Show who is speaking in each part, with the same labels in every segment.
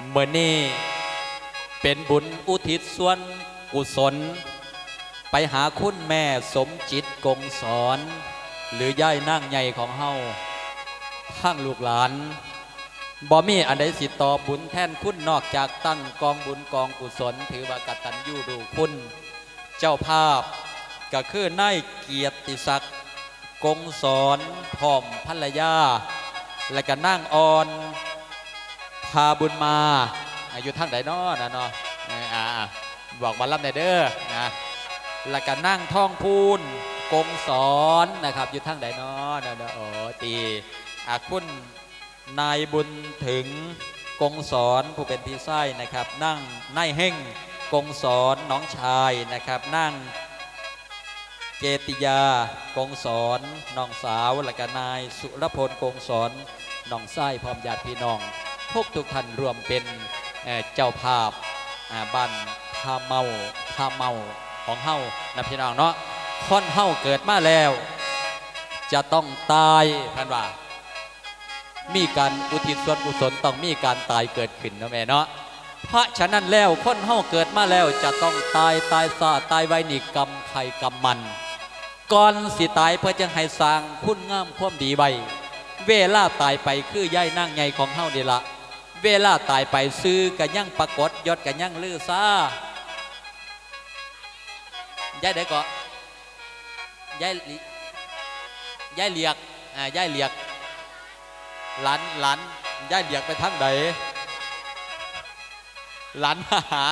Speaker 1: เมื่อนี้เป็นบุญอุทิศส่วนกุศล ไปหาคุณแม่สมจิตกงสอน หรือย่ายนั่งใหญ่ของเฮาข้างลูกหลานบ่มีอันใดสิตอบบุญแท่นคุณนอกจากตั้งกองบุญกองกุศล ถือว่ากตัญญูดูคุณ เจ้าภาพก็คือนายเกียรติศักดิ์กงสอนพร้อมภรรยา และก็นั่งอ่อน พาบุญมาอายุทางใดน้อนะเนาะเอออ่าบอกมารับในเด้อนะแล้วก็นั่งท่องพูนกงสอนนะครับอยู่ทางใดน้อนะเนาะโอ้ตีอคุณนายบุญถึงกงสอนผู้เป็นพี่ไส้นะครับ นั่งนายเฮงกงสอนน้องชายนะครับ นั่งเกติยากงสอนน้องสาวและก็นายสุรพลกงสอนน้องไส้พร้อมญาติพี่น้อง พวกทุกท่านรวมเป็นเจ้าภาพบ้านท่าเมาท่าเมาของเฮานะพี่น้องเนาะคนเฮาเกิดมาแล้ว จะต้องตายพันว่า มีการอุทิศส่วนกุศลต้องมีการตายเกิดขึ้นนะแม่เนาะเพราะฉะนั้นแล้วคนเฮาเกิดมาแล้วจะต้องตายตายซาตายไว้นี่กรรมใครกรรมมันก่อนสิตายเพื่อจะให้สร้างคุณงามความดีไว้เวลาตายไปคือย่ายนั่งใหญ่ของเฮานี่ละ เวลาตายไปซื้อกันยั่งปรากฏยศกันยั่งลือซายายได้ก็ย่ายยายเหลียกอ่ายายเหลียกหลานหลานยายเหลียกไปทางใดหลานมาหา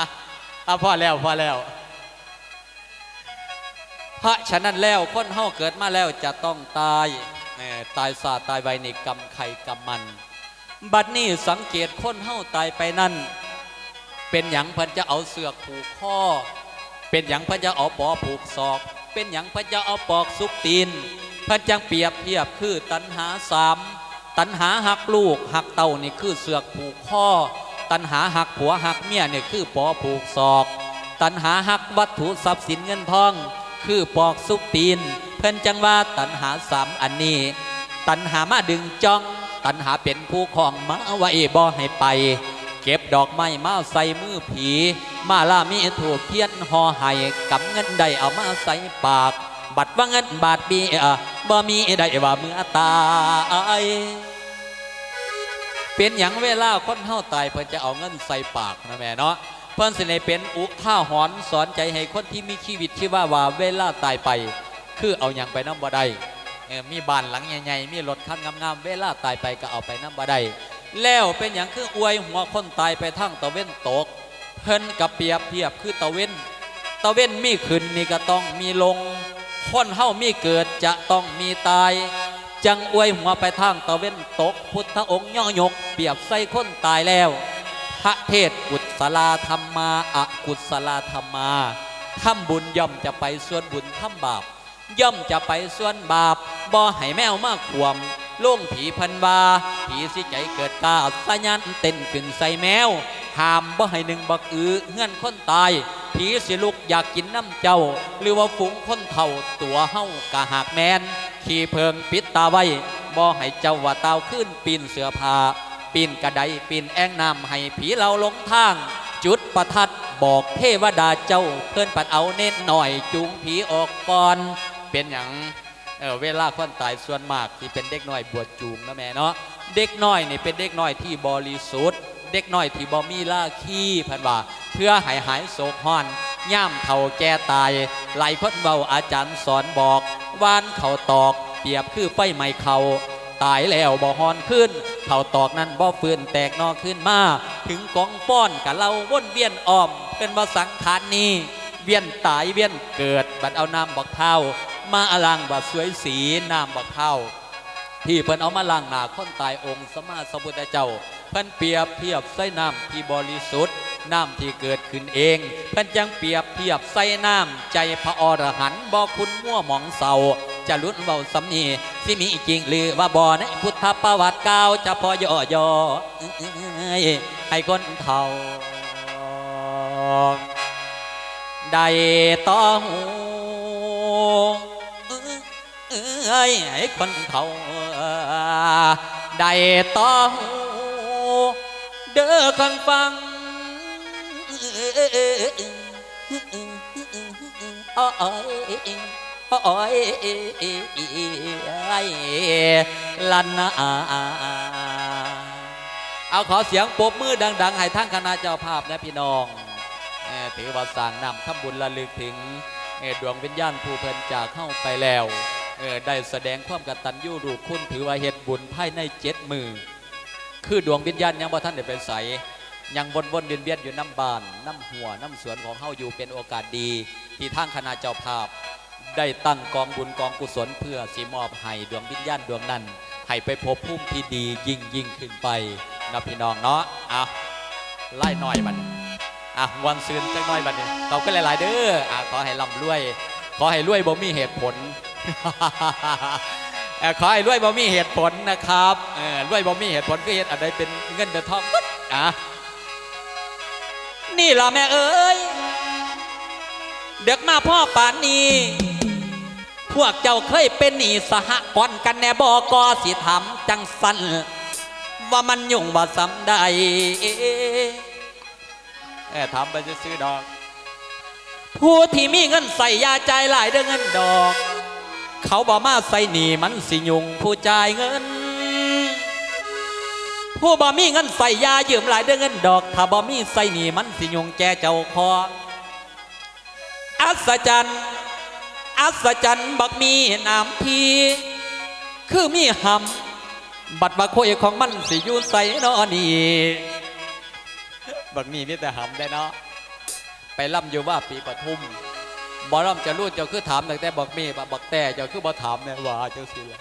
Speaker 1: อะพอแล้วพ่อแล้วพระฉะนั้นแล้วคนเฮาเกิดมาแล้วจะต้องตายเอ่อตายซาตายไวในกรรมใครกรรมมัน บัดนี้สังเกตคนเฮาตายไปนั่น เป็นหยังเพิ่นจะเอาเสือกผูกข้อ เป็นหยังเพิ่นจะเอาปอผูกศอก เป็นหยังเพิ่นจะเอาปอกซุกตีน เพิ่นจังเปรียบเทียบคือตัณหาสามตัณหาหักลูกหักเต่านี่คือเสือกผูกข้อ ตัณหาหักผัวหักเมียเนี่ยคือปอผูกศอก ตัณหาหักวัตถุทรัพย์สินเงินทอง คือปอกซุปตีน เพิ่นจังว่าตัณหาสามอันนี้ ตัณหามาดึงจ้อง ตัณหาเป็นผู้ของมาไว้บ่ให้ไป เก็บดอกไม้มาใส่มือผี มาล่ามีถูกเทียนห่อให้กำเงินได้เอามาใส่ปาก บัตรว่าเงินบาทเบียบ่มีได้ว่าเมื่อตายเป็นอย่างเวลาคนเฮาตายเพิ่นจะเอาเงินใส่ปากนะแม่เนาะเพิ่นสิได้เป็นอุท่าหรณ์สอนใจให้คนที่มีชีวิตที่ว่าว่าเวลาตายไป คือเอาหยังไปน้ำบ่ได้ ออมีบ้านหลังใหญ่ๆมีรถคันงามๆเวลาตายไปก็เอาไปน้ำบ่ได้แล้วเป็นอย่างคืออวยหัวคนตายไปทางตะเว้นตก เพิ่นกับเปียบเทียบคือตะเว้นตะเว้นมีขึ้นนี่ก็ต้องมีลง คนเฮามีเกิดจะต้องมีตาย จังอวยหัวไปทางตะเว้นตก พุทธองค์ย่อยก เปียบใส่คนตายแล้ว พระเทศกุศลาธรรมาอกุศลาธรรมาทำบุญย่อมจะไปส่วนบุญทำบาป ย่อมจะไปส่วนบาปบ่ให้แมวมาขวมล่งผีพันวาผีสิใจเกิดกาสะยันเต้นขึ้นใส่แมวห้ามบ่ให้หนึ่งบักอือเงื่อนคนตายผีสิลุกอยากกินน้ำเจ้า หรือว่าฝูงคนเท่าตัวเฮากะหากแมน ขี่เพิงปิดตาไว้บ่ให้เจ้าว่าเตาขึ้นปีนเสือผาปีนกระไดปีนแองน้ำให้ผีเราลงทาง จุดประทัดบอกเทวดาเจ้าเพื่อนปัดเอาเน้นหน่อยจูงผีออกก่อน เป็นอย่างเออเวลาคนตายส่วนมากที่เป็นเด็กน้อยบวชจูงนะแม่เนาะเด็กน้อยนี่เป็นเด็กน้อยที่บริสุทธิ์ เด็กน้อยที่บ่มีล่าขี้พันว่า เพื่อหายหายโศกห้อนย่ามเท่าแก่ตายไหลคนเบาอาจารย์สอนบอกวานเขาตอกเปรียบคือไฟไหม้เขาตายแล้วบ่ฮอนขึ้น เขาตอกนั้นบ่ฟืนแตกนอกขึ้นมา ถึงกองป้อนกับเราวนเวียนอ้อมเป็นว่าสังขารนี้เวียนตายเวียนเกิดบัดเอาน้ำบักเท้า มาอลังบัดสวยสีน้ำบักเท้าที่เพิ่นเอามาล้างหนาคนตายองค์สมมาสมุทธเจ้า เพิ่นเปรียบเทียบใส่น้ำที่บริสุทธิ์น้ำที่เกิดขึ้นเอง เพิ่นจังเปรียบเทียบใส่น้ำใจพระอรหันต์บ่คุณมั่วหมองเศร้าจะลุ้นเบาสำนีสิมีจริงหรือว่าบ่ในพุทธประวัติเก่าจะพอย่อย่อให้คนเท่าได้ต้อง เอ้ยคนเขาได้ต้องเด้อคนฟังอ้อยอ้อยลันนาเอาขอเสียงปบมือดัง ๆ ให้ทั้งคณะเจ้าภาพนะพี่น้องเอ่อถือว่าสางนำทำบุญระลึกถึงดวงวิญญาณผู้เพิ่นจากเข้าไปแล้ว เออได้แสดงความกตัญญูรูปคุณถือว่าเหตุบุญภายในเจ็ดมือ คือดวงวิญญาณยังบ่ท่านได้ไปใสยังวนวนๆเวียนเวียนอยู่น้ำบานน้ำหัวน้ำสวนของเฮาอยู่เป็นโอกาสดี ที่ทางคณะเจ้าภาพ ได้ตั้งกองบุญกองกุศลเพื่อสีมอบให้ดวงวิญญาณดวงนั้นให้ไปพบภูมิที่ดียิ่งยิ่งขึ้นไปนะพี่น้องเนาะอะไล่หน่อยมันอะวันซืนจังน้อยบัดนี้เราก็หลาย ๆ เด้ออะขอให้ร่ำรวย ขอให้รวยบ่มีเหตุผล เอ่อขอให้รวยบ่มีเหตุผลนะครับเออรวยบ่มีเหตุผลคือเหตุอะไรเป็นเงินเดือนทองปึ๊ดอะนี่ล่ะแม่เอ้ยเด็กมาพ่อป่านนี้ พวกเจ้าเคยเป็นหนีสหกรณ์กันแน่บอกอสิถามจังสันว่ามันยุ่งว่าสำใดแอบถามไปซื้อๆดอก ผู้ที่มีเงินใส่ยาใจายหลายเด้อเงินดอก เขาบอกมาใส่หนีมันสิยุงผู้จ่ายเงิน ผู้บ่มีเงินใส่ยายืมหลายเด้อนเงินดอก ถ้าบ่มีใส่หนีมันสิยุงแกเจ้าขออัศจรรย์อัศจรรย์บักมีน้ำพีคือมีหำบัดบักโคยของมันสิยู่ใส่นอนี่บักมีมีแต่หำได้เนาะไปล่ำอยู่ว่าปีปทุม บอลำจะรู้เจ้าคือถามตั้งแต่บอกมีบักแต่เจ้าคือบ่ถามเนี่ยว่าเจ้าสิละ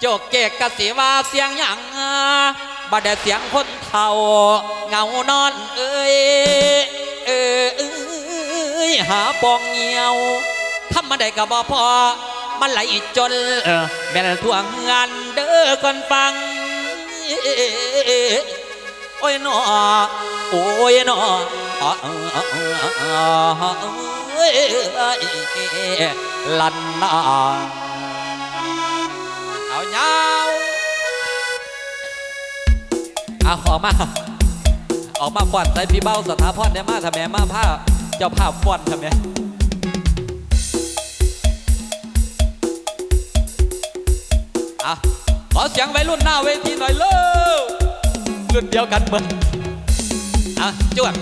Speaker 1: โจกเกกกะสีว่าเสียงหยังบัดแต่เสียงคนเฒ่าเงานอนเอ้ยเอ้ยเอ้หาปองเงียวทำมาได้ก็บ่พอมันไหลจนเออแม่นทวงงานเด้อก่อนฟังโอ้ยนอโอ้ยหนอ เอ้ยลันนาเอาเงาเอาออกมาออกมาฟอนใส่พี่เบ้าสถาพรได้มาทำแม่มาผ้าเจ้าภาพฟอนทำแม่อะขอเสียงไวัยรุ่นหน้าเวทีหน่อยเร็วรุ่นเดียวกันเหมือนอะจวด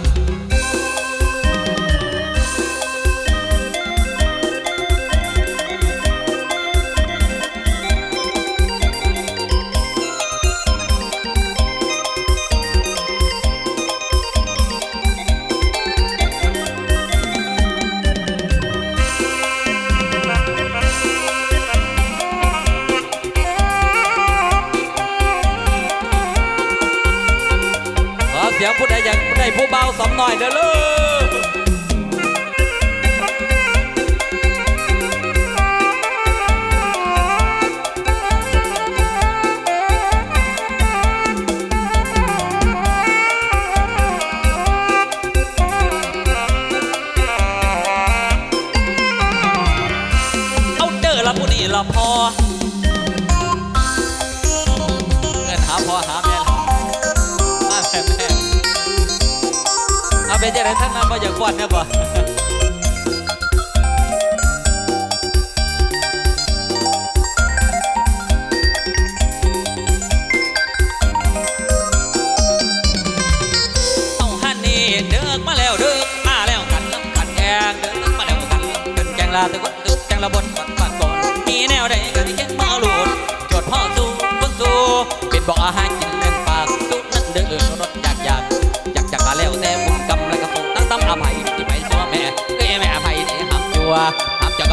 Speaker 1: เสียงผู้ใดอยากได้ผู้เบาสำหน่อยเด้อลูก ได้ทั้งนั้นบ่อยากวัดเนี่ยบ่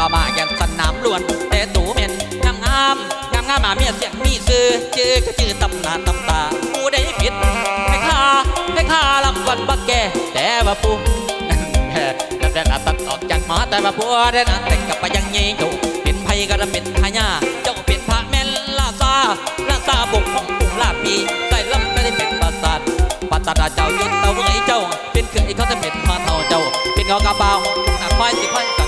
Speaker 1: ห้ามจะก็มาแกสนามล้วนแต่ตูเมนงามงามงามงามมาเมียเสียงมีซื้อชื่อก็ชื่อตำนานตำตาผู้ใดผิดให้ข้าให้ข้าลำวันบักแกแต่ว่าผู้นั่นแหละแต่ละตัดออกจากหมาแต่ว่าผัวได้นั้นแต่กลับไปยังไงเจ้าเป็นไผก็จะเป็นพญาเจ้าเป็นพระแม่นลาซาลาซาบุกของปุ่งลาปีใส่ลำไม่ได้เป็นปราสาทปัตตาเจ้ายุทธเตาเวยเจ้า เป็นเคยเขาจะเป็นพาเท่าเจ้า เป็นเงากระบาหน้าควายสิคว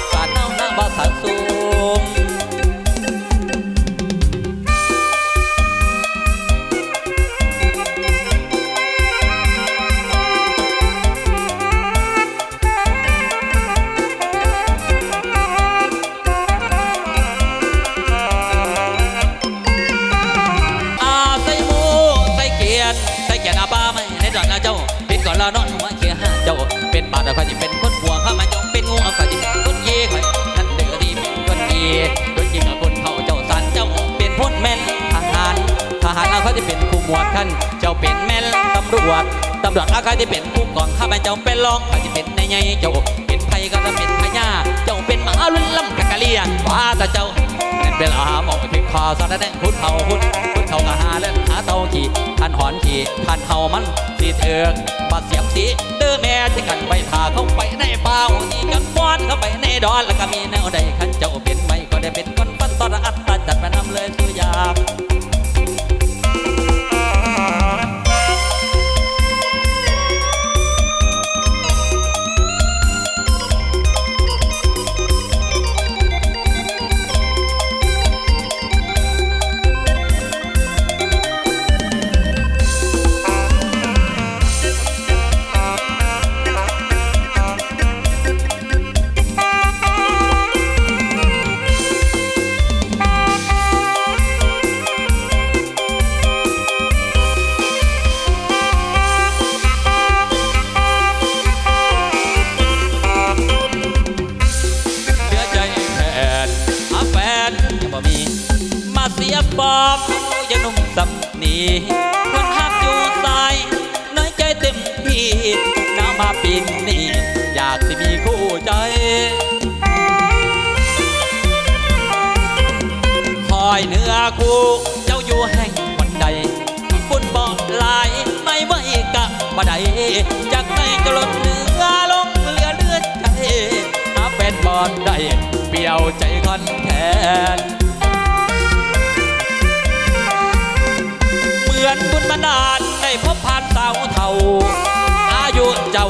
Speaker 1: เจ้าเป็นบาดแต่คอยที่เป็นคนบัวข้ามาเจ้าเป็นงูเอาคอยที่เป็นคนเย่คอยนั่นเดือดีเป็นคนเย่คนยิงกับคนเท่าเจ้าสันเจ้าเป็นพลแม่นทหารทหารอาคาที่เป็นผู้หมวดท่านเจ้าเป็นแม่นตำรวจตำรวจอาคาที่เป็นผู้กองข้าพเจ้าเป็นรองข้าที่เป็นนายใหญ่เจ้าเป็นไทยก็จะเป็นพญาเจ้าเป็นหมาลุ่นล่ำกะกะเลียว่าแต่เจ้า เป็นเวลามองถึงคอสารแดงพุดเขาพุทธพุดเขากะหาเล่นหาเตาขี่ท่านหอนขี่ท่านเขามันสีเถือกบาดเสียงสีเด้อแม่ที่กันไปพาเข้าไปในป่าอีกันป้อนเข้าไปในดอนแล้วก็มีแนวใดขันเจ้าเป็นไม่ก็ได้เป็นคนปั้นตอนอัตตาจัดมานำเลยสุยาม บ่ได้จากในกลดเหลือลงเหลือเลือดใจหาแฟนบอลได้เปี่ยวใจคอนแทนเหมือนบุญมานาได้พบผ่านสาวเท่า อายุเจ้า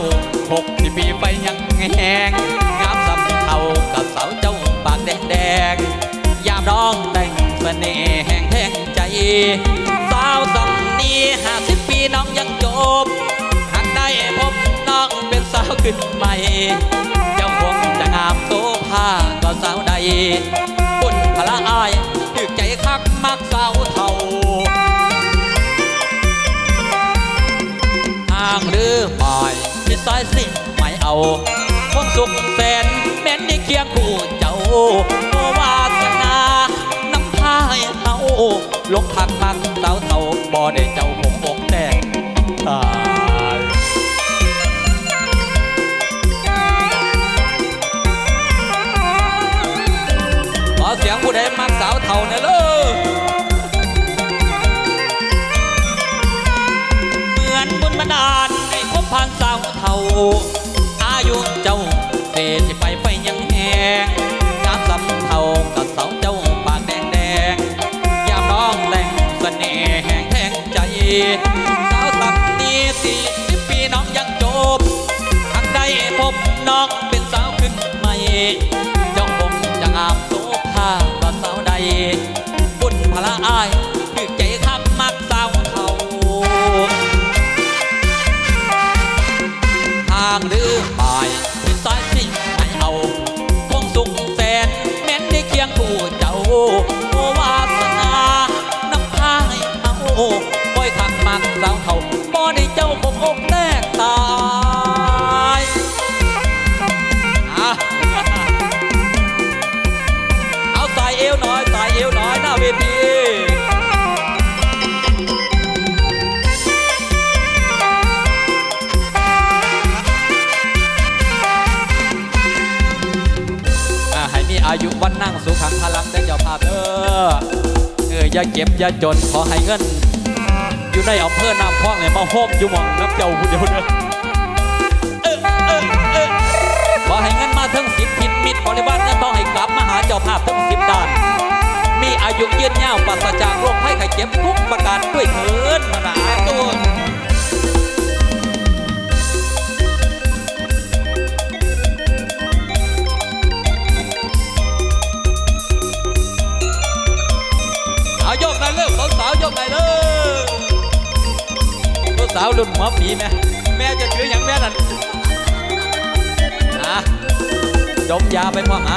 Speaker 1: หกสิบปีไปยังแหงงามสำเท่ากับสาวเจ้าปากแดงแดงยามน้องแต่งเสน่ห์แห่งแทงใจ สาวสำนีห้าสิบปีน้องยังจบ ได้พบน้องเป็นสาวขึ้นใหม่ เจ้าคงจะงามโซภาก็สาวใดบุญพละอายถึกใจคักมักสาวเท่าทางหรือหมายมีสายสิไม่เอาความสุขแสนแม้นได้เคียงคู่เจ้าโอวาสนาน้ำพาให้เอาลงทักมักสาวเท่าบ่ได้เจ้าผมอกแตกตา ใดมักสาวเท่าเนี่ยเลยเหมือนบุญมาดาลให้พบผ่านสาวเท่า อายุเจ้าเศษที่ไปไฟยังแหงงามสำเท่ากับสาวเจ้าปากแดงแดงยามน้องแต่งเสน่ห์แห่งแทงใจ สาวสักนีสี่สิบปีน้องยังจบหากได้พบน้องเป็นสาวขึ้นใหม่ เก็บยาจนขอให้เงิน อยู่ในอำเภอน้ำพองเลยมาโฮมอยู่หมองน้ำเจ้าผู้เดียวเด้อเออเออเออขอให้เงินมาทั้งสิบทิศมิตรบริวารเงินทองให้กลับมาหาเจ้าภาพทั้งสิบด้าน มีอายุยืนยาวปราศจากโรคภัยไข้เจ็บทุกประการด้วยเถิด สาวรุ่นหัวปีแม่แม่จะถืออย่างแม่นั่นนะดมยาไปพ่อมา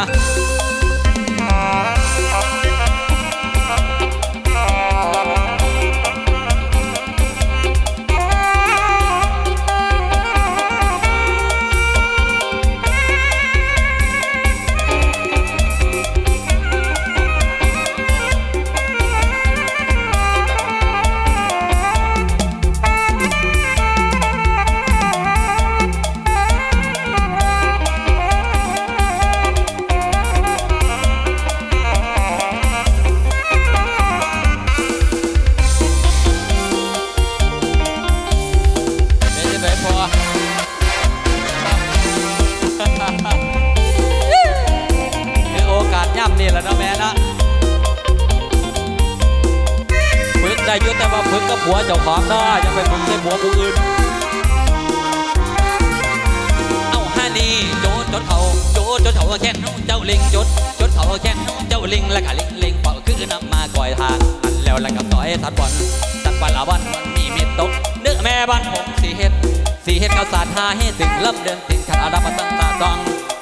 Speaker 1: าให้ถึงลำเดินถึงขันอาดับตั้งตาซอง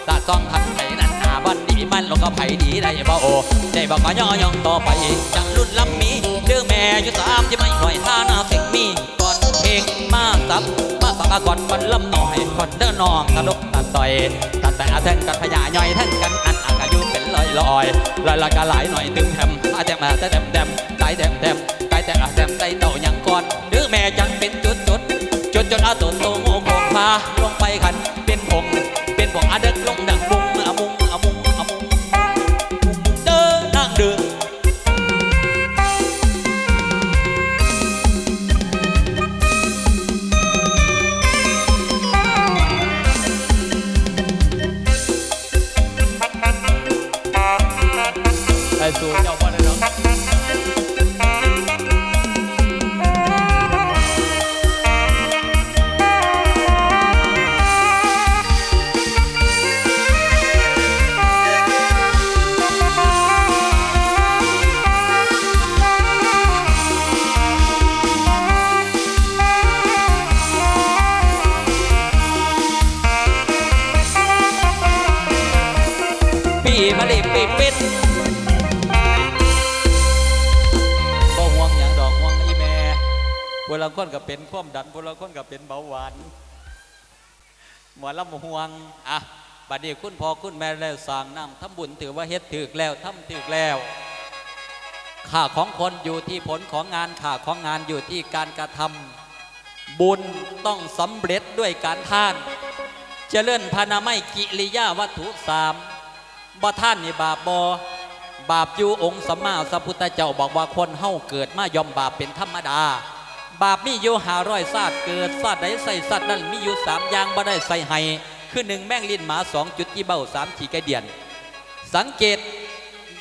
Speaker 1: ตาซองทันไผนั่นหนาบ้านดีมันลงก็ไผดีได้บ่โอใจบอกมาย่อยองต่อไปจังรุ่นลำมีเดือแม่อยู่สามจะไม่หน่อยท่าหน้าสิงมีก่อนเพลงมาซับมาสักก่อนมันลำหน่อยก่อนเดินนองตะลกตัดต่อยตัดแต่อาแทงกันพญาย่อยแทงกันอันอากายุเป็นลอยลอยลอยลอยกะหลายหน่อยตึงแถมอาแจมมาแต่แดมแดมใจแดมแดมใจแต่อาแดมใจเต่ายังก่อนหรือแม่จังเป็นจุดจุดจุดจนอาตุนโตโงาลงไปขันเป็นผงเป็นผงอาเด็กลงดังมุงอามุงอามุงอามุงมุงเดินนั่งเดือไอ้สูเจ้าพ่อได้เนาะ คนก็เป็นความดันพวกเราคนก็เป็นเบาหวานหมอลำห่วงอะบัดนี้คุณพ่อคุณแม่แล้วสร้างน้ำทำบุญถือว่าเฮ็ดถึกแล้วทำถึกแล้วค่าของคนอยู่ที่ผลของงานค่าของงานอยู่ที่การกระทำบุญต้องสำเร็จด้วยการท่านเจริญพานาไม่กิริยาวัตถุสามบ่ท่านนี่บาปบอบาปอยู่องค์สัมมาสัพพุทธเจ้าบอกว่าคนเฮาเกิดมายอมบาปเป็นธรรมดา บาปมีอยู่หาร้อยซาดเกิดซาดใดใส่ซาดนั้นมีอยู่สามอย่างบ่ได้ใส่ให้คือหนึ่งแม่งลิ้นหมาสองจุดจีเบ้าสามขี่ไก่เดียน สังเกต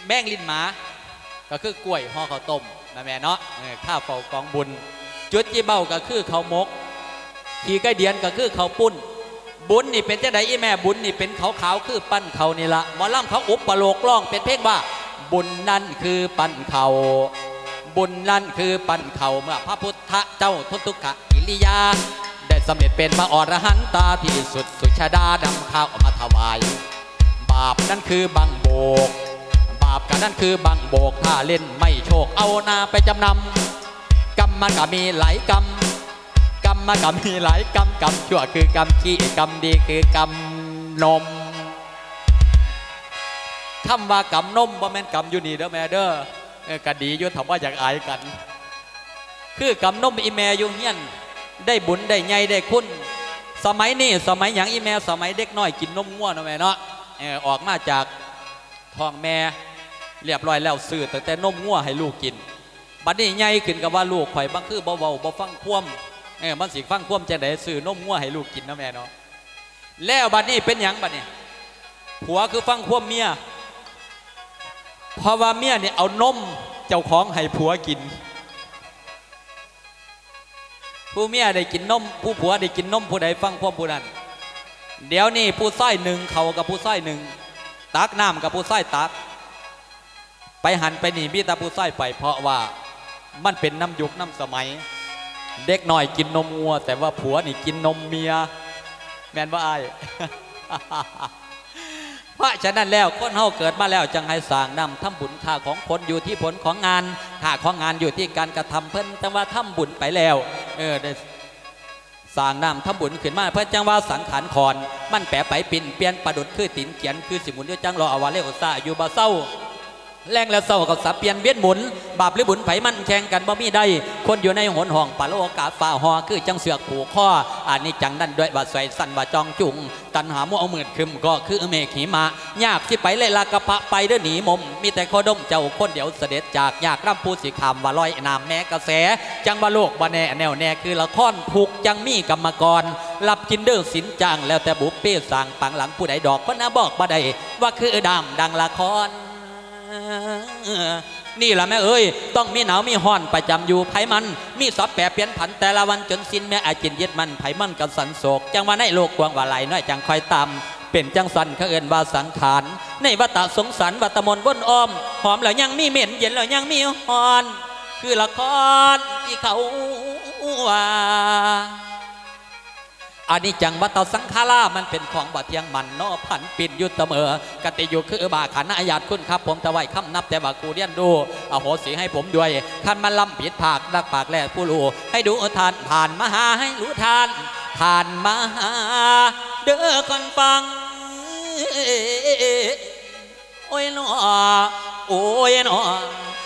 Speaker 1: แม่งลิ้นหมา ก็คือกล้วยห่อข้าวต้มนะแม่เนาะเออข้าวเฝ้ากองบุญ จุดจีเบ้าก็คือข้าวมก ขี่ไก่เดียนก็คือข้าวปุ้น บุญนี่เป็นเจะไดอีแม่บุญนี่เป็นขาวขาวคือปั้นเขานี่ละหมอล่ำเขาอุปโลกร้องเป็นเพลงว่า บุญนั่นคือปั้นเขา บุญนั่นคือปั้นเขาเมื่อพระพุทธเจ้าทุตุกะกิริยา ได้สำเร็จเป็นพระอรหันตาที่สุดสุชาดาดำข้าวมาถวาย บาปนั่นคือบังโบก บาปกันนั่นคือบังโบกถ้าเล่นไม่โชคเอานาไปจำนำกรรมมันก็มีหลายกรรมกรรมมันก็มีหลายกรรมกรรมชั่วคือกรรมขี้กรรมดีคือกรรมนมคำว่ากรรมนมว่แม่นกรรมอยู่นี่เด้อแม่เด้อ เออกะดีอยู่ถามว่าอยากอายกัน คือกรรมนมอีแม่อยู่เฮียนได้บุญได้ใหญ่ได้คุณสมัยนี้สมัยอย่างอีแม่สมัยเด็กน้อยกินนมง่วนะแม่เนาะเออออกมาจากท้องแม่เรียบร้อยแล้วซื้อตั้งแต่นมง่วให้ลูกกินบัดนี้ใหญ่ขึ้นกับว่าลูกข่อยบางคือเบาๆบ่ฟังความเออมันสิฟังความจังไดซื้อนมงัวให้ลูกกินนะแม่เนาะแล้วบัดนี้เป็นหยังบัดนี้ผัวคือฟังความเมีย เพราะว่าเมียเนี่ยเอานมเจ้าของให้ผัวกิน ผู้เมียได้กินนมผู้ผัวได้กินนมผู้ใดฟังความผู้นั้นเดี๋ยวนี้ผู้ไส้หนึ่งเขากับผู้ไส้หนึ่งตักน้ำกับผู้ไส้ตัก ไปหันไปหนีมีต่ผู้ไส้ไป เพราะว่ามันเป็นน้ำยุคน้ำสมัย เด็กหน่อยกินนมวัว แต่ว่าผัวนี่กินนมเมีย แมนว่าไอาย เพราะฉะนั้นแล้วคนเฮาเกิดมาแล้วจังให้สร้างนำทำบุญค่าของคนอยู่ที่ผลของงานค่าของงานอยู่ที่การกระทำเพิ่นจังว่าทำบุญไปแล้วเออได้สร้างน้ำทำบุญขึ้นมาเพื่อจังว่าสังขารคอนมันแปรไปปิ่นเปลี่ยนประดุดคือตินเขียนคือสิมุนด้วยจังรออวาเลโอซาอยู่บ่เศร้า แรงและเศร้ากับสับเปลี่ยนเวียนหมุน บาปหรือบุญไผมันแข่งกันบ่มีได้ คนอยู่ในหนห้องปาโลกาฝ่าหอคือจังเสือกผูกข้ออันนี้จังนั่นด้วยว่าสวยสั้นว่าจองจุง ตันหามัวเอามืดคึมก็คือเมฆหิมะ ยากที่ไปเลยลากระพะไปเด้อหนีมม มีแต่โคดมเจ้าคนเดียวเสด็จจากยากร่ำพูสิคำว่าลอยน้ำแม่กระแส จังว่าโลกบ่แน่แนวแน่คือละครถูกจังมีกรรมกรรับกินเด้อสินจังแล้วแต่บุปเป้สั่งปังหลังผู้ใดดอกพนะบอกบ่ได้ว่าคือดำดังละคร นี่แหละแม่เอ้ย ต้องมีหนาวมีห้อนประจำอยู่ไผมัน มีสอบแปรเปลี่ยนผันแต่ละวันจนสิ้นแม่อาจินยึดมันไผมันกับสันโศก จังว่าในโลกกวางว่าไหลน้อยจังคอยตามเป็นจังสันเขาเอินว่าสังขารในวัฏสงสารวัฏมนต์บนอ้อมหอมแล้วยังมีเหม็นเย็นแล้วยังมีฮ้อน คือละครที่เขาว่า อันนี้จังวัตสังขารามันเป็นของบัดเทียงมันนอผันปิ่นอยุตเสมอกติอยู่คือบาขันอาญาตคุณครับ ผมตะไว้คำนับแต่ว่ากูเรียนดูอโหสิให้ผมด้วยขันมันลำผิดผากดักปากแหลผู้รู้ให้ดูทานผ่านมาหาให้รู้ทาน ผ่านมาหาเด้อคนฟังโอ้ยหนอโอ้ยหนอ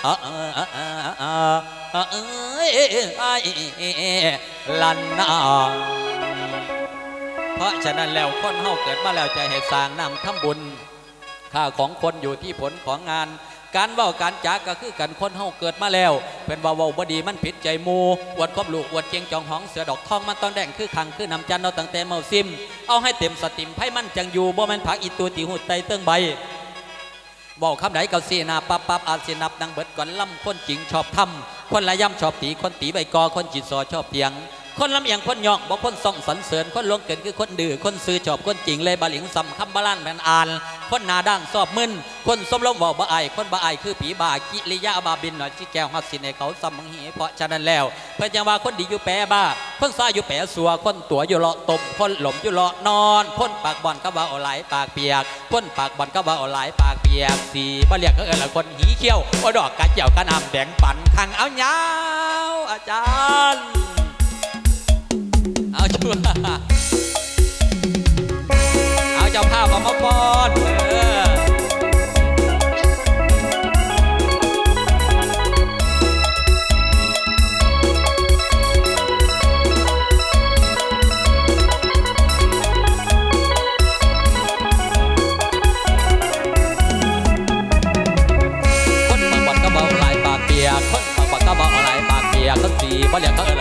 Speaker 1: อ่าอ่าอ่าอ่าอ่าเอ้ยไอ้ลันนา เพราะฉะนั้นแล้วคนเฮาเกิดมาแล้วใจให้สร้างนำทำบุญค่าของคนอยู่ที่ผลของงาน การเว้าการจากก็คือกันคนเฮาเกิดมาแล้ว เป็นว่าวาบดีมันผิดใจมูอวดครอบลูกอวดเจียงจองหองเสือดอกทองมันต้องแดงคือขังคือนำจันเราตั้งแต่เมาซิม เอาให้เต็มสติมไพ่มันจังอยู่บ่แม่นผักอีตัวตีหูไตเติ้งใบบอกคำไหนก็สีหนาปับปับอาจสินับดังเบิดก่อนล่ำคนจริงชอบทำคนละย่ำชอบตีคนตีใบกอคนจิตซอชอบเพียง คนลำเอียงคนยองบอกคนส่องสรรเสริญคนลวงเกินคือคนดื้อคนซื้อชอบคนจริงเลยบาหลิงสำคำบาลานแมนอ่าน คนนาด้านสอบมึนคนสมลมบอกบ่อายคนบ่อายคือผีบากิริยาบาบินหน่อยที่แก้วฮัดสินในเขาสำมังหีเพราะฉะนั้นแล้ว เพื่อจังว่าคนดีอยู่แปรบ้า คนซ้ายอยู่แปรสัวคนตัวอยู่เลาะตมคนหลมอยู่เลาะนอน คนปากบอลก็ว่าเอาหลปากเปียก คนปากบอลก็ว่าเอาหลปากเปียกสีบ่เรียกเขาเออละคนหีเขี้ยวว่าดอกกระเจียวกระนำแดงปั่นขังเอาเงาวอาจารย์ เอาชัวเอาเจ้าภาพเอามาป้อนเออคนบางบัดก็เบาหลายปากเปียกคนบางบัดก็เบาหลายปากเปียกคนสีบ่เรียกเขาเออ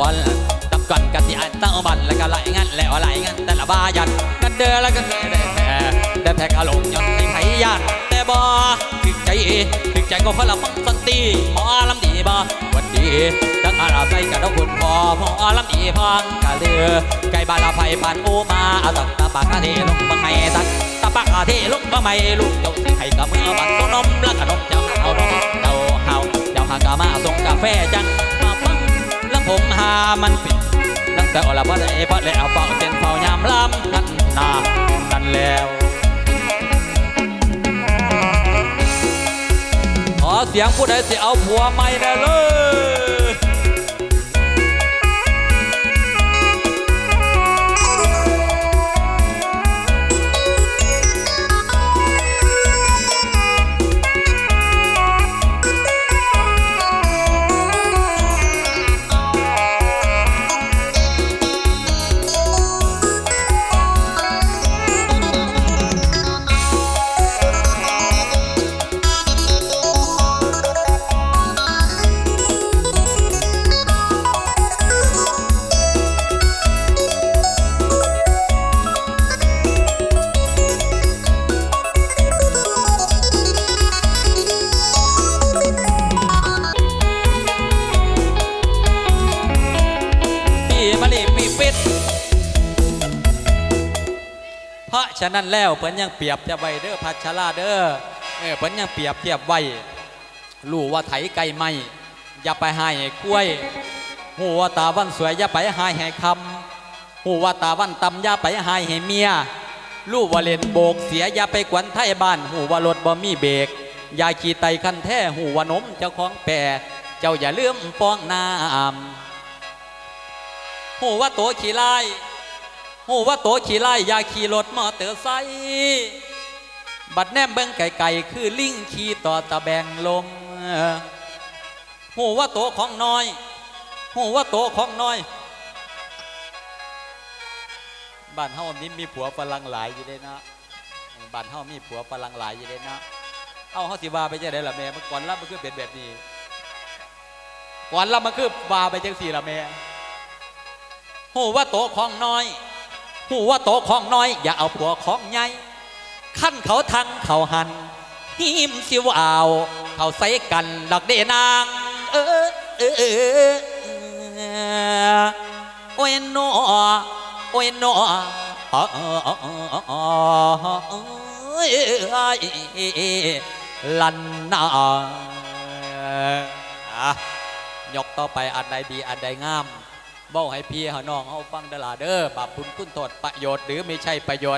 Speaker 1: ก่อนซ้ำก่อนกะสิอันตั้งบันแล้วก็ไหลงั้นแล้วไหลงั้นแต่ละบายันกันเด้อแล้วก็เคยได้แท้แต่แท้กะลงย้อนให้ไผยานแต่บ่ถึกใจถึกใจก็คนละฟังสันติหมอลำดีบ่วันดีดังอาราใส่กะดอกคุณพอหมอลำดีพังกะเลือไก่บาลาไฟปานโอมาเอาตักตาปากกะเทลงบังไห้ตักตาปากอาเทลุกมาไม่ลุกเจ้าสิให้กับมือบันต้นนมแล้วขนมเจ้าหาวนมเจ้าหาวเจ้าหากามาส่งกาแฟจัง ผมหามันปิดตั้งแต่อลาบ่ได้เพราะแล้วเป่าเส้นเป่ายามลำนั่นนานั่นแล้วขอเสียงผู้ใดสิเอาผัวใหม่ได้เลย ฉะนั้นแล้วเพิ่นยังเปรียบจะไว้เด้อพัชราเด้อเออเพิ่นยังเปรียบเทียบไว้รู้ว่าไถไก่ไม่อย่าไปให้กล้วยหูว่าตาวันสวยอย่าไปให้ให้คำหูว่าตาวันตำอย่าไปให้ให้เมียรู้ว่าเล่นโบกเสียอย่าไปกวนไทยบ้านหูว่ารถบ่มีเบรกอย่าขี่ไตคันแท้หูว่านมเจ้าของแปรเจ้าอย่าลืมป้องน้ำหูว่าโตขี่ไล่ หูว่าโตขี่ไล่ยาขี่รถมอเตอร์ไซค์บัดแนมเบิ้งไก่ๆคือลิงขี่ต่อตะแบงลมหูว่าโตของน้อยหูว่าโตของน้อย บ้านเฮานี่มีผัวฝรั่งหลายอยู่เด้นะบ้านเฮามีผัวฝรั่งหลายอยู่เด้นะเอาเฮาสิว่าไปจังไดล่ะแม่เมื่อก่อนรับมันคือเป็นแบบนี้ก่อนรับมันคือว่าไปจังสี่ล่ะแม่หูว่าโตของน้อย หูว่าโตของน้อย อย่าเอาผัวของใหญ่ขั้นเขาทังเขาหันหิมสิวอาวเขาใส่กันดอกเดนาง เออเออเออโอ้ยนอโอ้ยนอลันนาอะยกต่อไปอันใดดีอันใดงาม เบ้าให้พี่ห้น้องเอาฟังเดลาเด้อบาปบุญคุณโทษประโยชน์หรือไม่ใช่ประโยชน์